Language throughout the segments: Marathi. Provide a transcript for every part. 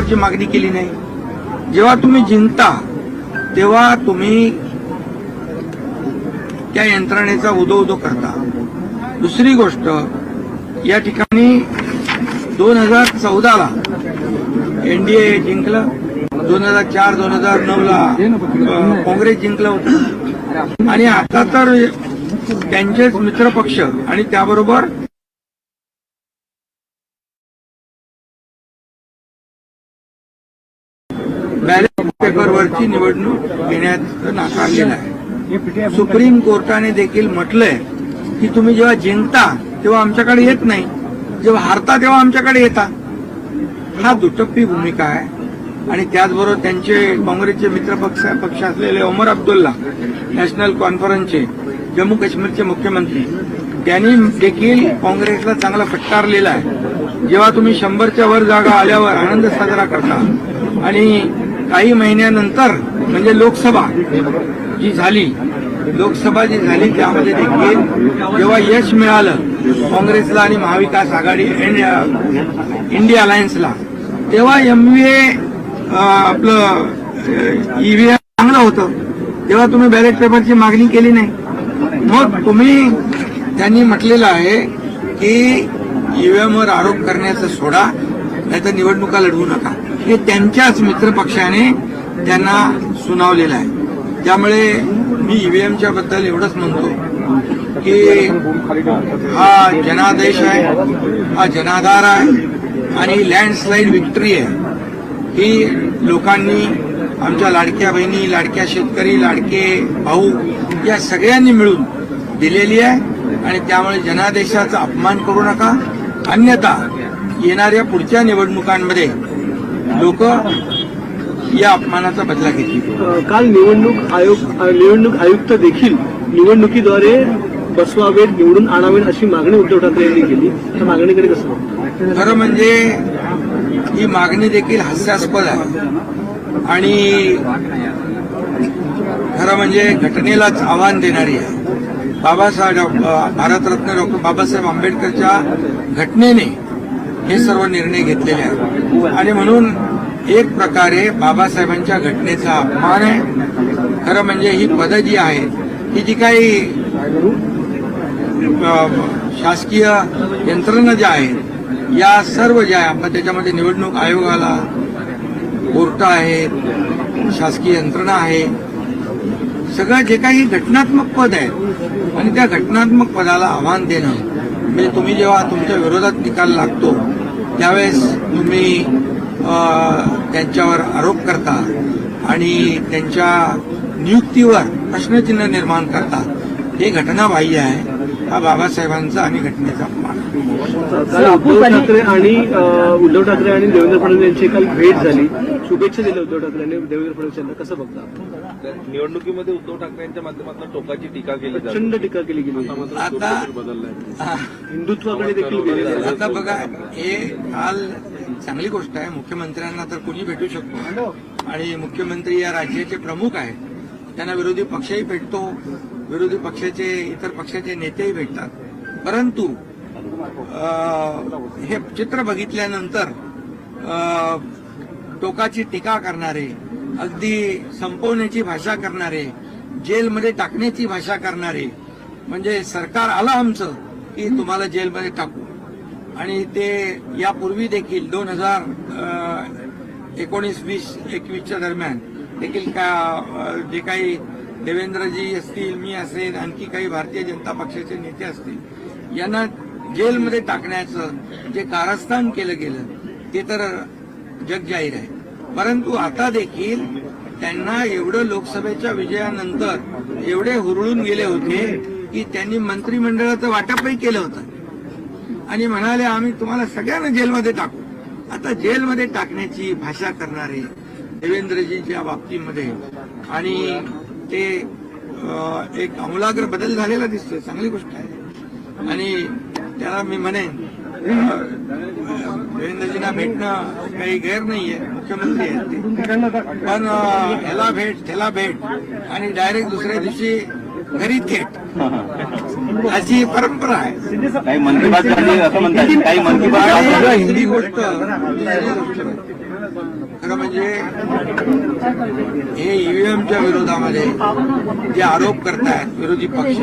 ची मागणी केली नाही. जेव्हा तुम्ही जिंकता तेव्हा तुम्ही त्या यंत्रणेचा उदो उदो करता. दुसरी गोष्ट या ठिकाणी दोन हजार चौदाला एनडीए जिंकलं. दोन हजार चार दोन हजार नऊ ला काँग्रेस जिंकलं होतं. आणि आता तर त्यांचेच मित्रपक्ष आणि त्याबरोबर पेपरवरची निवडणूक घेण्याचं नाकारलेलं आहे. सुप्रीम कोर्टाने देखील म्हटलंय की तुम्ही जेव्हा जिंकता तेव्हा आमच्याकडे येत नाही. जेव्हा हारता तेव्हा आमच्याकडे येता. हा दुटप्पी भूमिका आहे. आणि त्याचबरोबर त्यांचे काँग्रेसचे मित्रपक्ष पक्ष असलेले ओमर अब्दुल्ला नॅशनल कॉन्फरन्सचे जम्मू काश्मीरचे मुख्यमंत्री त्यांनी देखील काँग्रेसला चांगला फटकारलेला आहे. जेव्हा तुम्ही शंभरच्या वर जागा आल्यावर आनंद साजरा करता आणि काही महिन्यानंतर म्हणजे लोकसभा जी झाली लोकसभा जी झाली त्यामध्ये देखील जेव्हा यश मिळालं काँग्रेसला आणि महाविकास आघाडी इंडिया अलायन्सला तेव्हा एमव्हीए आपलं ईव्हीएम चांगलं होतं. तेव्हा तुम्ही बॅलेट पेपरची मागणी केली नाही. मग तुम्ही त्यांनी म्हटलेलं आहे की ईव्हीएमवर आरोप करण्याचं सोडा नाहीतर निवडणुका लढवू नका. हे त्यांच्याच मित्रपक्षाने त्यांना सुनावलेलं आहे. त्यामुळे मी ईव्हीएमच्या बद्दल एवढंच म्हणतो की हा जनादेश आहे हा जनाधार आहे आणि लँडस्लाईड विक्ट्री आहे. ही लोकांनी आमच्या लाडक्या बहिणी लाडक्या शेतकरी लाडके भाऊ या सगळ्यांनी मिळून दिलेली आहे आणि त्यामुळे जनादेशाचा अपमान करू नका. अन्यथा येणाऱ्या पुढच्या निवडणुकांमध्ये लोक या अपमानाचा बदला घेतील. काल निवडणूक आयोग निवडणूक आयुक्त देखील निवडणुकीद्वारे बसवावेत निवडून आणावेत अशी मागणी उद्धव ठाकरे यांनी केली. त्या मागणीकडे कसं? खरं म्हणजे ही मागणी देखील हास्यास्पद आहे. आणि खरं म्हणजे घटनेलाच आव्हान देणारी आहे. बाबासाहेब भारतरत्न डॉक्टर बाबासाहेब आंबेडकरच्या घटनेने हे सर्व निर्णय घेतलेले आहेत. आणि म्हणून एक प्रकारे बाबासाहेबांच्या घटनेचा अपमान आहे. खरं म्हणजे ही पदं जी आहेत ही जी काही शासकीय यंत्रणा ज्या आहेत या सर्व ज्या आहे आपण त्याच्यामध्ये निवडणूक आयोगाला कोर्ट आहेत शासकीय यंत्रणा आहे सगळं जे काही घटनात्मक पद आहे आणि त्या घटनात्मक पदाला आव्हान देणं म्हणजे तुम्ही जेव्हा तुमच्या विरोधात निकाल लागतो त्यावेळेस तुम्ही अ, त्यांच्यावर आरोप करता आणि त्यांच्या नियुक्तीवर प्रश्नचिन्ह निर्माण करता. हे घटनाबाह्य आहे. हा बाबासाहेबांचा आणि घटनेचा अपमान ठाकरे आणि उद्धव ठाकरे आणि देवेंद्र फडणवीस यांची काल भेट झाली. शुभेच्छा दिल्या उद्धव ठाकरे यांनी देवेंद्र फडणवीस यांना. कसं बघता निवडणुकीमध्ये उद्धव ठाकरे यांच्या माध्यमातून टोकाची टीका केली जाते. प्रचंड टीका केली गेली आता हिंदुत्वाकडे देखील गेलेली आता बघा हे काल चांगली गोष्ट आहे. मुख्यमंत्र्यांना तर कोणी भेटू शकतो. आणि मुख्यमंत्री या राज्याचे प्रमुख आहेत. त्यांना विरोधी पक्षही भेटतो. विरोधी पक्षाचे इतर पक्षाचे नेतेही भेटतात. परंतु हे चित्र बघितल्यानंतर टोकाची टीका करणारे अगदी संपवण्याची भाषा करणारे जेलमध्ये टाकण्याची भाषा करणारे म्हणजे सरकार आलं आमचं की तुम्हाला जेलमध्ये टाकू. आणि ते यापूर्वी देखील दोन हजार एकोणीस वीस एकवीसच्या दरम्यान देखील का जे काही देवेंद्रजी असतील मी असेल आणखी काही भारतीय जनता पक्षाचे नेते असतील यांना जेलमध्ये टाकण्याचं जे कारस्थान केलं गेलं ते तर जग जाहीर आहे. परंतु आता देखील त्यांना एवढं लोकसभेच्या विजयानंतर एवढे हुरळून गेले होते की त्यांनी मंत्रिमंडळाचं वाटपही केलं होतं. आणि म्हणाले आम्ही तुम्हाला सगळ्यांना जेलमध्ये टाकू. आता जेलमध्ये टाकण्याची भाषा करणारे देवेंद्रजींच्या बाबतीमध्ये आणि ते एक आमूलाग्र बदल झालेला दिसतोय चांगली गोष्ट आहे. आणि त्याला मी म्हणेन देवेंद्रजींना भेटणं काही गैर नाहीये मुख्यमंत्री आहेत पण ह्याला भेट त्याला भेट आणि डायरेक्ट दुसऱ्या दिवशी घरी थेट. अशी परंपरा आहे. काही मन की बात झाली असं म्हणतात काही मन की बात हिंदी गोष्ट. खरं म्हणजे हे ईव्हीएमच्या विरोधामध्ये जे आरोप करतायत विरोधी पक्ष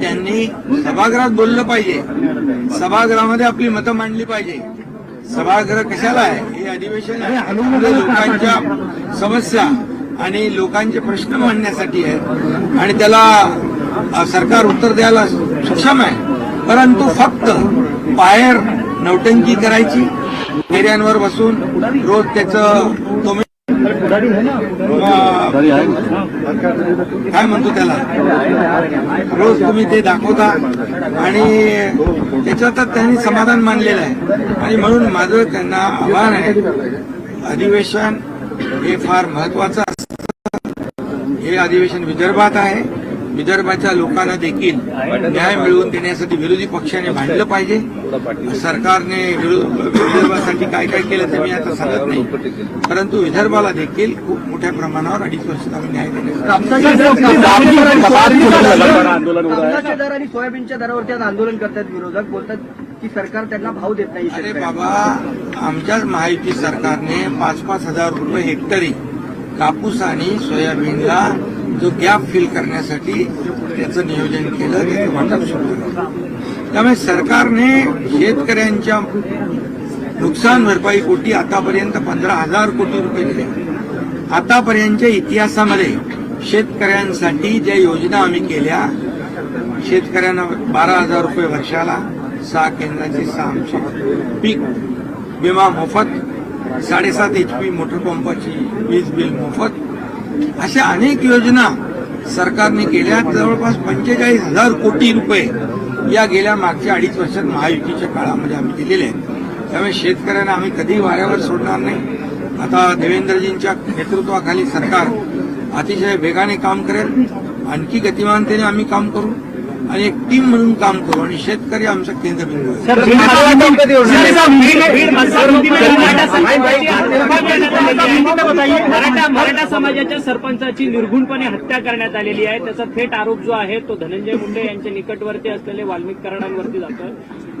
त्यांनी सभागृहात बोललं पाहिजे. सभागृहामध्ये आपली मतं मांडली पाहिजे. सभागृह कशाला आहे? हे अधिवेशन आहे. लोकांच्या समस्या आणि लोकांचे प्रश्न मांडण्यासाठी आहे. आणि त्याला सरकार उत्तर द्यायला सक्षम आहे. परंतु फक्त बाहेर नौटंकी करायची फेऱ्यांवर बसून रोज त्याचं तुम्ही काय म्हणतो त्याला? रोज तुम्ही ते दाखवता आणि त्याच्यातच त्यांनी समाधान मानलेलं आहे. आणि म्हणून माझं त्यांना आव्हान आहे अधिवेशन हे फार महत्वाचं असतं. हे अधिवेशन विदर्भात आहे. विदर्भाच्या लोकांना देखील न्याय मिळवून देण्यासाठी विरोधी पक्षाने भांडलं पाहिजे. सरकारने विदर्भासाठी काय काय केलं ते मी आता सांगत नाही. परंतु विदर्भाला देखील खूप मोठ्या प्रमाणावर अडीच वर्षात आम्ही न्याय आणि सोयाबीनच्या दरावरती आज आंदोलन करतात विरोधक. बोलतात की सरकार त्यांना भाव देत नाही अरे. बाबा आमच्याच महायुती सरकारने पाच पाच हजार रुपये हेक्टरी कापूस आणि सोयाबीनला जो गॅप फिल करण्यासाठी त्याचं नियोजन केलं त्याचं वाटप सुरू केलं. त्यामुळे सरकारने शेतकऱ्यांच्या नुकसान भरपाई कोटी आतापर्यंत पंधरा हजार कोटी रुपये दिले. आतापर्यंतच्या इतिहासामध्ये शेतकऱ्यांसाठी ज्या योजना आम्ही केल्या शेतकऱ्यांना बारा हजार रुपये वर्षाला सहा केंद्राचे सहा आमचे पीक विमा मोफत साडेसात एच पी मोटर पंपाची वीज बिल मोफत अशा अनेक योजना सरकारने केल्या. जवळपास पंचेचाळीस हजार कोटी रुपये या गेल्या मागच्या अडीच वर्षात महायुतीच्या काळामध्ये आम्ही दिलेले आहेत. त्यामुळे शेतकऱ्यांना आम्ही कधी वाऱ्यावर सोडणार नाही. आता देवेंद्रजींच्या नेतृत्वाखाली सरकार अतिशय वेगाने काम करेल. आणखी गतिमानतेने आम्ही काम करू. आणि एक टीम म्हणून काम करू आणि शेतकरी आमचं केंद्रबिंदू आहे. मराठा मराठा समाजाच्या सरपंचाची निर्घुणपणे हत्या करण्यात आलेली आहे. त्याचा थेट आरोप जो आहे तो धनंजय मुंडे यांच्या निकटवर्ती असलेले वाल्मिक कराडांवरती जातोय.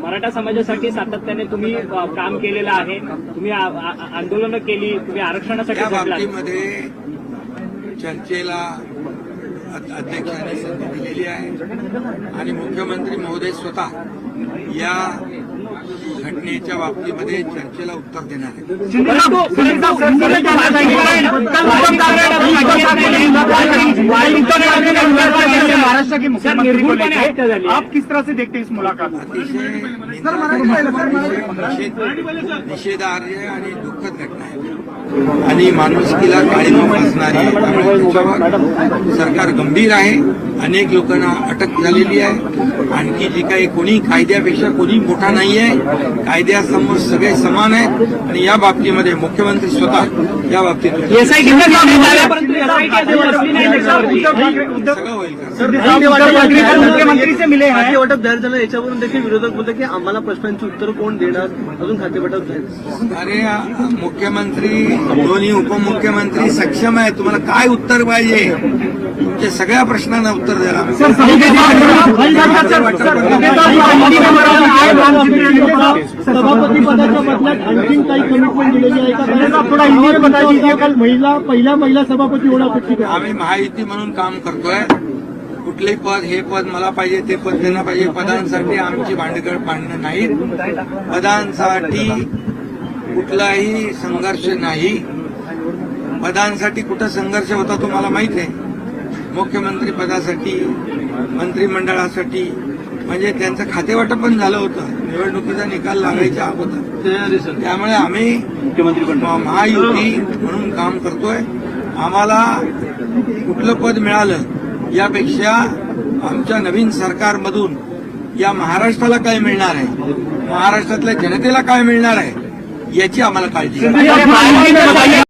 मराठा समाजासाठी सातत्याने तुम्ही काम केलेलं आहे. तुम्ही आंदोलनं केली. तुम्ही आरक्षणासाठी. बाबतीमध्ये चर्चेला अध्यक्षांनी संधी दिलेली आहे आणि मुख्यमंत्री महोदय स्वतः या घटनेच्या बाबतीमध्ये चर्चेला उत्तर देणार आहे. आप किस तरह से देखते इस मुलाकात अतिशय निषेधार्य आणि दुःखद घटना आहे आणि माणुसकीला काळीमा फासणारी सरकार गंभीर आहे. अनेक लोकांना अटक झालेली आहे. आणखी जी काही कोणी कायद्यापेक्षा कोणी मोठा नाही आहे कायद्यासमोर सगळे समान आहेत. आणि या बाबतीमध्ये मुख्यमंत्री स्वतः या बाबतीत सगळं होईल मुख्यमंत्री मिले हैं जाहीर झालं याच्यावरून देखील विरोधक की आम्हाला प्रश्नांची उत्तर कोण देणार? अजून खातेवाटप अरे मुख्यमंत्री दोन्ही उपमुख्यमंत्री सक्षम आहे तुम्हाला काय उत्तर पाहिजे तुमच्या सगळ्या प्रश्नांना उत्तर द्यायला आम्ही सभापती पदाच्या बदल्यात आणखीन काही कमिटमेंट दिलेली आहे का थोडा हिंदी बता दीजिए कल महिला पहिला महिला सभापती होणं अपेक्षित आहे आम्ही महायुती म्हणून काम करतोय कुठलंही पद हे पद मला पाहिजे ते पद त्यांना पाहिजे पदांसाठी आमची भांडगड भांडणं नाहीत पदांसाठी कुठलाही संघर्ष नाही. पदांसाठी कुठं संघर्ष होता तुम्हाला माहीत आहे? मुख्यमंत्री पदासाठी मंत्रिमंडळासाठी म्हणजे त्यांचं खातेवाटप पण झालं होतं. निवडणुकीचा निकाल लागायच्या अगोदर. त्यामुळे आम्ही महायुती म्हणून काम करतोय. आम्हाला कुठलं पद मिळालं यापेक्षा आमच्या नवीन सरकारमधून या महाराष्ट्राला काय मिळणार आहे? महाराष्ट्रातल्या जनतेला काय मिळणार आहे? याची आम्हाला काळजी